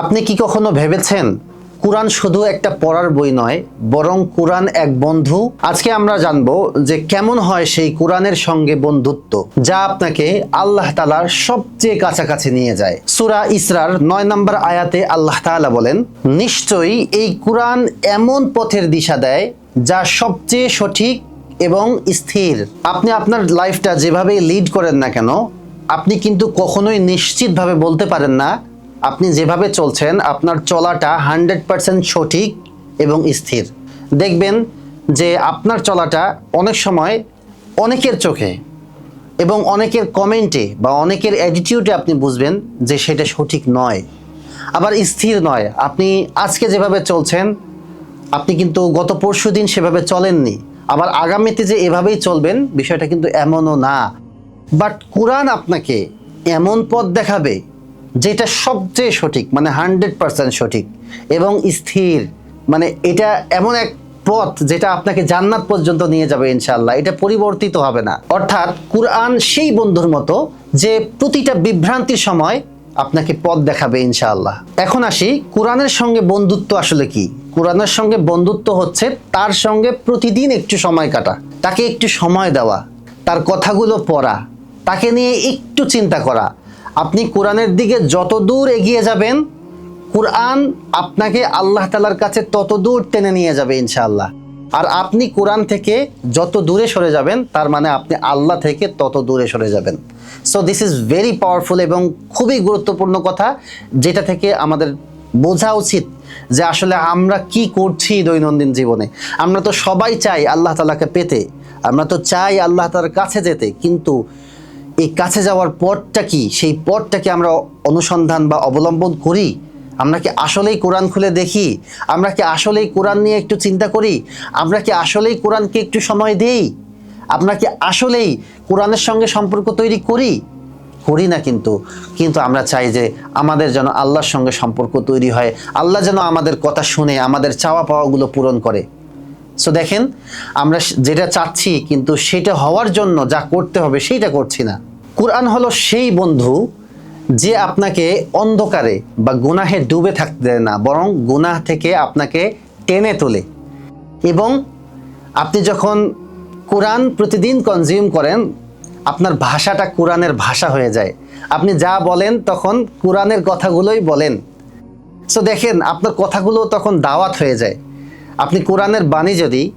আপনি কি কখনো ভেবেছেন কোরআন শুধু একটা পড়ার বই নয়, বরং কোরআন এক বন্ধু? আজকে আমরা জানব যে কেমন হয় সেই কোরআনের সঙ্গে বন্ধুত্ব, যা আপনাকে আল্লাহ তালার সবচেয়ে কাছাকাছি নিয়ে যায়। সুরা ইসরার নয় নম্বর আয়াতে আল্লাহ তাআলা বলেন, নিশ্চয়ই এই কোরআন এমন পথের দিশা দেয়, যা সবচেয়ে সঠিক এবং স্থির। আপনি আপনার লাইফটা যেভাবে লিড করেন না কেন, আপনি কিন্তু কখনোই নিশ্চিতভাবে বলতে পারেন না আপনি যেভাবে চলছেন, আপনার চলাটা হান্ড্রেড পারসেন্ট সঠিক এবং স্থির। দেখবেন যে আপনার চলাটা অনেক সময় অনেকের চোখে এবং অনেকের কমেন্টে বা অনেকের অ্যাটিটিউডে আপনি বুঝবেন যে সেটা সঠিক নয়। আবার স্থির নয়। আপনি আজকে যেভাবে চলছেন, আপনি কিন্তু গত পরশু দিন সেভাবে চলেননি। আবার আগামীতে যে এভাবেই চলবেন, বিষয়টা কিন্তু এমনও না। বাট কোরআন আপনাকে এমন পথ দেখাবে যেটা সবচেয়ে সঠিক মানে হান্ড্রেড পার্সেন্ট সঠিক এবং স্থির মানে এটা এমন এক পথ যেটা আপনাকে জান্নাত পর্যন্ত নিয়ে যাবে ইনশাল্লাহ এটা পরিবর্তিত হবে না। অর্থাৎ কোরআন সেই বন্ধুর মতো যে প্রতিটা বিভ্রান্তির সময় আপনাকে পথ দেখাবে ইনশাআল্লাহ। এখন আসি, কোরআনের সঙ্গে বন্ধুত্ব আসলে কি? কোরআনের সঙ্গে বন্ধুত্ব হচ্ছে তার সঙ্গে প্রতিদিন একটু সময় কাটা, তাকে একটু সময় দেওয়া, তার কথাগুলো পড়া, তাকে নিয়ে একটু চিন্তা করা আপনি কোরআনের দিকে যত দূর এগিয়ে যাবেন, কোরআন আপনাকে আল্লাহ তালার কাছে তত দূর টেনে নিয়ে যাবে ইনশাআল্লাহ। আর আপনি কোরআন থেকে যত দূরে সরে যাবেন, তার মানে আপনি আল্লাহ থেকে তত দূরে সরে যাবেন। So this is very powerful এবং খুবই গুরুত্বপূর্ণ কথা, যেটা থেকে আমাদের বোঝা উচিত যে আসলে আমরা কি করছি দৈনন্দিন জীবনে। আমরা তো সবাই চাই আল্লাহ তালাকে পেতে, আমরা তো চাই আল্লাহ তালার কাছে যেতে, কিন্তু এই কাছে যাওয়ার পথটা কি? সেই পথটাকে আমরা অনুসন্ধান বা অবলম্বন করি? আমরা কি আসলেই কোরআন খুলে দেখি? আমরা কি আসলেই কোরআন নিয়ে একটু চিন্তা করি? আমরা কি আসলেই কোরআনকে একটু সময় দেই? আমরা কি আসলেই কোরআনের সঙ্গে সম্পর্ক তৈরি করি? করি না কিন্তু। কিন্তু আমরা চাই যে আমাদের যেন আল্লাহর সঙ্গে সম্পর্ক তৈরি হয়। আল্লাহ যেন আমাদের কথা শুনে, আমাদের চাওয়া পাওয়াগুলো পূরণ করে। সো দেখেন, আমরা যেটা চাচ্ছি, কিন্তু সেটা হওয়ার জন্য যা করতে হবে, সেইটা করছি না। কোরআন হলো সেই বন্ধু যে আপনাকে অন্ধকারে বা গুনাহে ডুবে থাকতে দেয় না, বরং গুনাহ থেকে আপনাকে টেনে তোলে। এবং আপনি যখন কোরআন প্রতিদিন কনজিউম করেন, আপনার ভাষাটা কোরআনের ভাষা হয়ে যায়। আপনি যা বলেন, তখন কোরআনের কথাগুলোই বলেন। সো দেখেন, আপনার কথাগুলো তখন দাওয়াত হয়ে যায়। আপনি কোরআনের বাণী যদি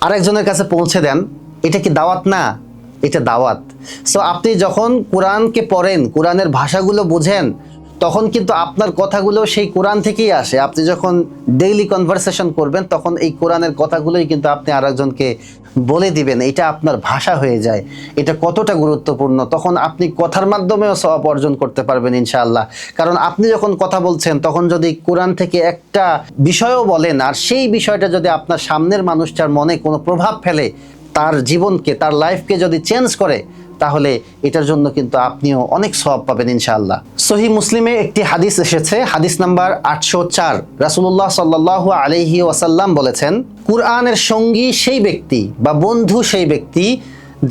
আরেকজনের কাছে পৌঁছে দেন, এটা কি দাওয়াত? না, এটা দাওয়াত। সো আপনি যখন কোরআনকে পড়েন, কোরআনের ভাষাগুলো বোঝেন তখন কিন্তু আপনার কথাগুলো সেই কোরআন থেকেই আসে। আপনি যখন ডেইলি কনভারসেশন করবেন, তখন এই কোরআনের কথাগুলোই কিন্তু আপনি আরেকজনকে বলে দিবেন। এটা আপনার ভাষা হয়ে যায়। এটা কতটা গুরুত্বপূর্ণ? তখন আপনি কথার মাধ্যমেও সব অর্জন করতে পারবেন ইনশাআল্লাহ। কারণ আপনি যখন কথা বলছেন, তখন যদি কোরআন থেকে একটা বিষয়ও বলেন, আর সেই বিষয়টা যদি আপনার সামনের মানুষটার মনে কোনো প্রভাব ফেলে তার জীবনকে, তার লাইফকে যদি চেঞ্জ করে, তাহলে এটার জন্য কিন্তু আপনিও অনেক সব পাবেন ইনশাআল্লাহ। সহি মুসলিমে একটি হাদিস এসেছে, হাদিস নাম্বার আটশো চার। রাসুল্লাহ সাল্লাহ আলহি ওয়াসাল্লাম বলেছেন, কুরআনের সঙ্গী সেই ব্যক্তি বা বন্ধু সেই ব্যক্তি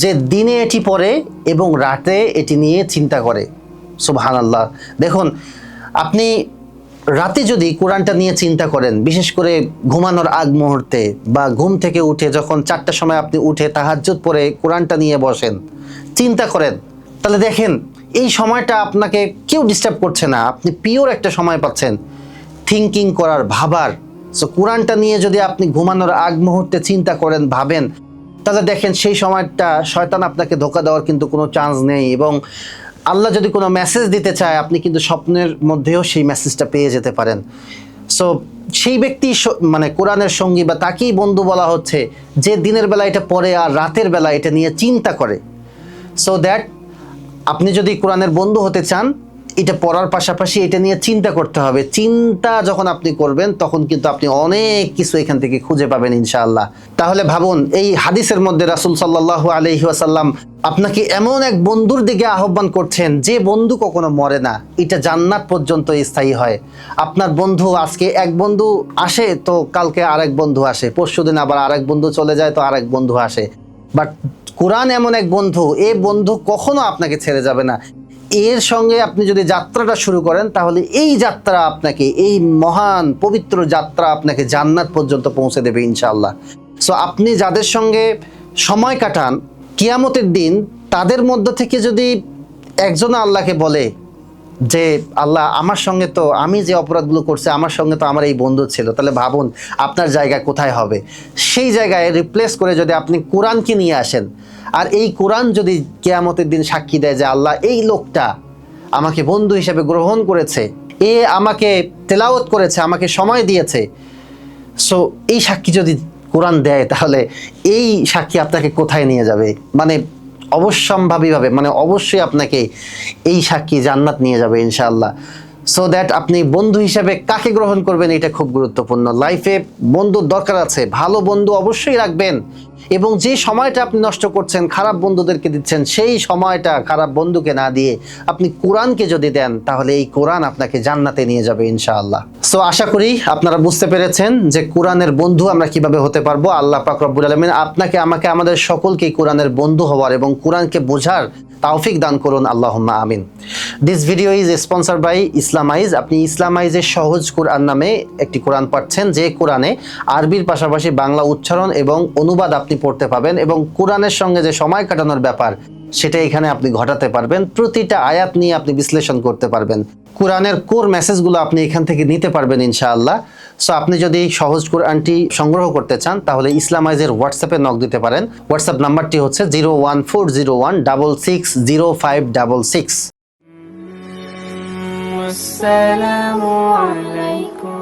যে দিনে এটি পড়ে এবং রাতে এটি নিয়ে চিন্তা করে। সুবহান আল্লাহ দেখুন, আপনি রাতে যদি কোরআনটা নিয়ে চিন্তা করেন, বিশেষ করে ঘুমানোর আগ মুহূর্তে বা ঘুম থেকে উঠে যখন চারটার সময় আপনি উঠে তাহাজ্জুদ পরে কোরআনটা নিয়ে বসেন, চিন্তা করেন, তাহলে দেখেন এই সময়টা আপনাকে কেউ ডিস্টার্ব করছে না। আপনি পিওর একটা সময় পাচ্ছেন থিঙ্কিং করার, ভাবার। সো কোরআনটা নিয়ে যদি আপনি ঘুমানোর আগ মুহূর্তে চিন্তা করেন, ভাবেন, তাহলে দেখেন সেই সময়টা শয়তান আপনাকে ধোকা দেওয়ার কিন্তু কোনো চান্স নেই এবং আল্লাহ যদি কোনো মেসেজ দিতে চায়, আপনি কিন্তু স্বপ্নের মধ্যেও সেই মেসেজটা পেয়ে যেতে পারেন। সো সেই ব্যক্তি মানে কোরআনের সঙ্গী বা তাকেই বন্ধু বলা হচ্ছে, যে দিনের বেলা এটা পড়ে আর রাতের বেলা এটা নিয়ে চিন্তা করে। সো দ্যাট আপনি যদি কোরআনের বন্ধু হতে চান এটা পড়ার পাশাপাশি এটা নিয়ে চিন্তা করতে হবে। চিন্তা যখন আপনি করবেন, তখন কিন্তু আপনি অনেক কিছু এখান থেকে খুঁজে পাবেন ইনশাআল্লাহ। তাহলে ভাবুন, এই হাদিসের মধ্যে রাসূল সাল্লাল্লাহু আলাইহি ওয়াসাল্লাম আপনাকে এমন এক বন্ধুর দিকে আহ্বান করছেন, যে বন্ধু কখনো মরে না, এটা জান্নাত পর্যন্ত স্থায়ী হয়। আপনার বন্ধু আজকে এক বন্ধু আসে, তো কালকে আরেক বন্ধু আসে পরশুদিন আবার আরেক বন্ধু চলে যায়, তো আরেক বন্ধু আসে। বাট কোরআন এমন এক বন্ধু, এ বন্ধু কখনো আপনাকে ছেড়ে যাবে না। এর সঙ্গে আপনি যদি যাত্রাটা শুরু করেন, তাহলে এই যাত্রা আপনাকে, এই মহান পবিত্র যাত্রা আপনাকে জান্নাত পর্যন্ত পৌঁছে দেবে ইনশাআল্লাহ। সো আপনি যাদের সঙ্গে সময় কাটান, কিয়ামতের দিন তাদের মধ্য থেকে যদি একজন আল্লাহকে বলে যে আল্লাহ আমার সঙ্গে তো আমি যে অপরাধগুলো করছি, আমার সঙ্গে তো আমার এই বন্ধু ছিল। তাহলে ভাবুন আপনার জায়গা কোথায় হবে? সেই জায়গায় রিপ্লেস করে যদি আপনি কোরআনকে নিয়ে আসেন, আর এই কোরআন যদি কেয়ামতের দিন সাক্ষী দেয় যে আল্লাহ এই লোকটা আমাকে বন্ধু হিসেবে গ্রহণ করেছে, এ আমাকে তেলাওত করেছে, আমাকে সময় দিয়েছে সো এই সাক্ষী যদি কোরআন দেয়, তাহলে এই সাক্ষী আপনাকে কোথায় নিয়ে যাবে? মানে অবশ্যম্ভাবীভাবে মানে অবশ্যই আপনাকে এই সাক্ষী জান্নাত নিয়ে যাবে ইনশাআল্লাহ। সো দ্যাট আপনি বন্ধু হিসাবে কাকে গ্রহণ করবেন এটা খুব গুরুত্বপূর্ণ। লাইফে বন্ধুর দরকার আছে। ভালো বন্ধু অবশ্যই রাখবেন। এবং যে সময়টা আপনি নষ্ট করছেন, খারাপ বন্ধুদেরকে দিচ্ছেন, সেই সময়টা খারাপ বন্ধুকে না দিয়ে আপনি কোরআনকে যদি দেন, তাহলে এই কোরআন আপনাকে জান্নাতে নিয়ে যাবে ইনশাআল্লাহ। সো আশা করি আপনারা বুঝতে পেরেছেন যে কোরআনের বন্ধু আমরা কীভাবে হতে পারব। আল্লাহ পাক রব্বুল আলমিন আপনাকে, আমাকে, আমাদের সকলকে কোরআনের বন্ধু হওয়ার এবং কোরআনকে বোঝার তাওফিক দান করুন। আল্লাহ আমিন। This video is sponsor by Islamize আপনি ইসলামাইজের সহজ কোরআন নামে একটি কোরআন পাচ্ছেন যে কোরআনে আরবির পাশাপাশি বাংলা উচ্চারণ এবং অনুবাদ আপনি পড়তে পাবেন এবং কোরআনের সঙ্গে যে সময় কাটানোর ব্যাপার, সেটা এখানে আপনি ঘটাতে পারবেন। প্রতিটা আয়াত নিয়ে আপনি বিশ্লেষণ করতে পারবেন। কোরআনের কোর মেসেজগুলো আপনি এখান থেকে নিতে পারবেন ইনশাআল্লাহ। সো আপনি যদি সহজ কোরআনটি সংগ্রহ করতে চান, তাহলে ইসলামাইজের হোয়াটসঅ্যাপে নক দিতে পারেন। হোয়াটসঅ্যাপ নাম্বারটি হচ্ছে zero one four zero one double six zero five double six السلام عليكم.